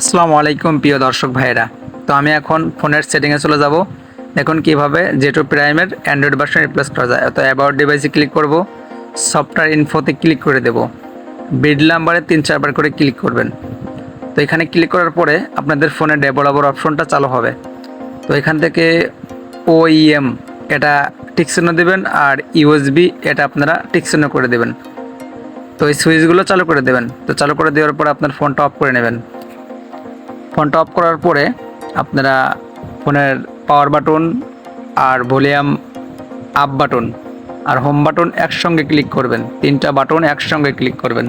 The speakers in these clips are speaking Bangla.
আসসালামু আলাইকুম প্রিয় দর্শক ভাইয়েরা। তো আমি এখন ফোনের সেটিংয়ে চলে যাব। দেখুন কীভাবে জেটো প্রাইমের অ্যান্ড্রয়েড ভার্সন রিপ্লেস করা যায়। তো অ্যাবাউট ডিভাইসে ক্লিক করব সফটওয়্যার ইনফোতে ক্লিক করে দেব। বিড নাম্বারে তিন চারবার করে ক্লিক করবেন। তো এখানে ক্লিক করার পরে আপনাদের ফোনে ডেভেলপার অপশনটা চালু হবে। তো এখান থেকে ওইএম এটা টিকচিহ্ন দেবেন আর ইউএসবি এটা আপনারা টিকচিহ্ন করে দেবেন। তো এই সুইচগুলো চালু করে দেবেন। তো চালু করে দেওয়ার পর আপনার ফোনটা অফ করে নেবেন। ফোনটা অফ করার পরে আপনারা ফোনের পাওয়ার বাটন আর ভলিউম আপ বাটন আর হোম বাটন একসঙ্গে ক্লিক করবেন। তিনটা বাটন একসঙ্গে ক্লিক করবেন।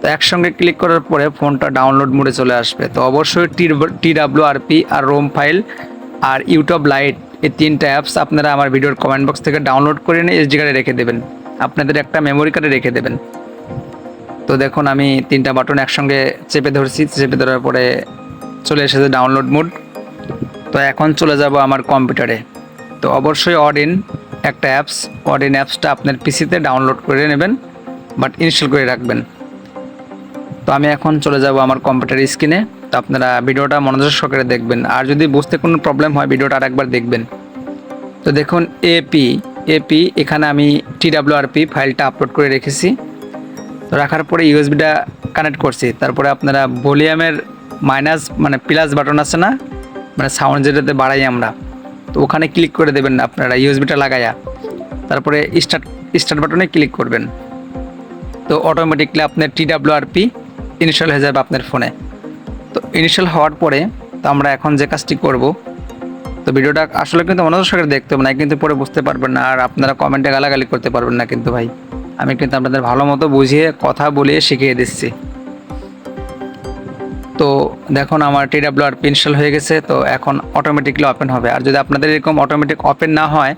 তো একসঙ্গে ক্লিক করার পরে ফোনটা ডাউনলোড মোডে চলে আসবে। তো অবশ্যই টি টি ডাব্লিউ আরপি আর রোম ফাইল আর ইউটিউব লাইট এই তিনটা অ্যাপস আপনারা আমার ভিডিওর কমেন্ট বক্স থেকে ডাউনলোড করে নিয়ে এসডি কার্ডে রেখে দেবেন। আপনাদের একটা মেমোরি কার্ডে রেখে দেবেন। তো দেখুন আমি তিনটা বাটন একসঙ্গে চেপে ধরছি। চেপে ধরার পরে চলে এসেছে ডাউনলোড মোড তো এখন চলে যাব আমার কম্পিউটারে তো অবশ্যই অডিন একটা অ্যাপস অডিন অ্যাপসটা আপনার পিসিতে ডাউনলোড করে নেবেন বাট ইনস্টল করে রাখবেন। তো আমি এখন চলে যাব আমার কম্পিউটার স্ক্রিনে তো আপনারা ভিডিওটা মনোযোগ সহকারে দেখবেন। আর যদি বুঝতে কোনো প্রবলেম হয়, ভিডিওটা আরেকবার দেখবেন। তো দেখুন এপি এপি এখানে আমি টিডাব্লিউআরপি ফাইলটা আপলোড করে রেখেছি। তো রাখার পরে ইউএসবিটা কানেক্ট করছি। তারপরে আপনারা ভলিউমের মাইনাস মানে প্লাস বাটন আছে না মানে সাউন্ড যেটাতে বাড়াই আমরা, তো ওখানে ক্লিক করে দেবেন আপনারা, ইউএসবিটা লাগাইয়া তারপরে স্টার্ট স্টার্ট বাটনে ক্লিক করবেন। তো অটোমেটিকলি আপনার টি টিডাব্লিউআরপি ইনস্টল হয়ে যাবে আপনার ফোনে। তো ইনস্টল হওয়ার পরে তো আমরা এখন যে কাজটি করব, তো ভিডিওটা আসলে কিন্তু মনোযোগ সহকারে দেখতে হবে না, কিন্তু পরে বুঝতে পারবেন না, আর আপনারা কমেন্টে গালাগালি করতে পারবেন না কিন্তু ভাই। আমি কিন্তু আপনাদের ভালো মতো বুঝিয়ে, কথা বলিয়ে শিখিয়ে দিচ্ছি। তো দেখুন, আমার টি ডাব্লিউ আর ইনস্টল হয়ে গেছে, তো এখন অটোমেটিকলি ওপেন হবে। আর যদি আপনাদের এরকম অটোমেটিক ওপেন না হয়,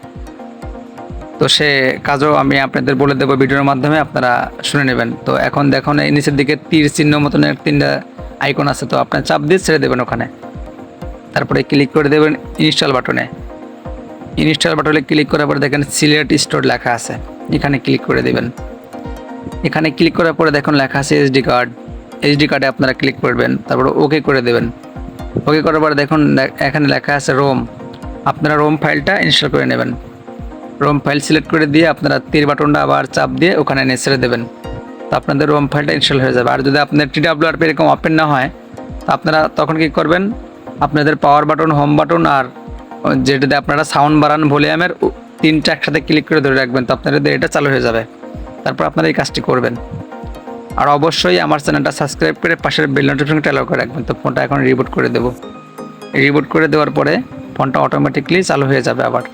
তো সে কাজও আমি আপনাদের বলে দেবো ভিডিওর মাধ্যমে, আপনারা শুনে নেবেন। তো এখন দেখুন, এই নিচের দিকে তীর চিহ্ন মতন তিনটা আইকন আছে, তো আপনার চাপ দিয়ে ছেড়ে দেবেন ওখানে। তারপরে ক্লিক করে দেবেন ইনস্টল বাটনে ইনস্টল বাটনে ক্লিক করার পরে দেখেন সিলেট স্টোর লেখা আছে। এখানে ক্লিক করে দেবেন। এখানে ক্লিক করার পরে দেখুন, লেখা আছে এসডি কার্ড এইচডি কার্ডে আপনারা ক্লিক করবেন, তারপরে ওকে করে দেবেন। ওকে করার পরে দেখুন এখানে লেখা আছে রোম আপনারা রোম ফাইলটা ইনস্টল করে নেবেন। রোম ফাইল সিলেক্ট করে দিয়ে আপনারা তীর বাটনটা আবার চাপ দিয়ে ওখানে এনে ছেড়ে দেবেন। তো আপনাদের রোম ফাইলটা ইনস্টল হয়ে যাবে। আর যদি আপনার টি ডাব্লিউ আর এরকম ওপেন না হয়, তো আপনারা তখন কি করবেন? আপনাদের পাওয়ার বাটন হোম বাটন আর যেটাতে আপনারা সাউন্ড বাড়ান ভলিউমের তিনটা একসাথে ক্লিক করে ধরে রাখবেন। তো আপনাদের এটা চালু হয়ে যাবে। তারপর আপনারা এই কাজটি করবেন। আর অবশ্যই আমার চ্যানেলটা সাবস্ক্রাইব করে পাশের বেল নোটিফিকেশনটা অ্যালাউ করে রাখবেন। তো ফোনটা এখন রিবুট করে দেবো। রিবুট করে দেওয়ার পরে ফোনটা অটোমেটিকলি চালু হয়ে যাবে আবার।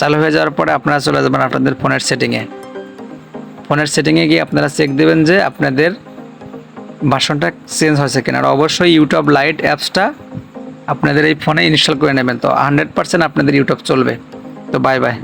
চালু হয়ে যাওয়ার পরে আপনারা চলে যাবেন আপনাদের ফোনের সেটিংয়ে। ফোনের সেটিংয়ে গিয়ে আপনারা চেক দেবেন যে আপনাদের ভাষণটা চেঞ্জ হয়েছে কিনা। আর অবশ্যই ইউটিউব লাইট অ্যাপসটা আপনাদের এই ফোনে ইনস্টল করে নেবেন। তো হান্ড্রেড পার্সেন্ট আপনাদের ইউটিউব চলবে। তো বাই বাই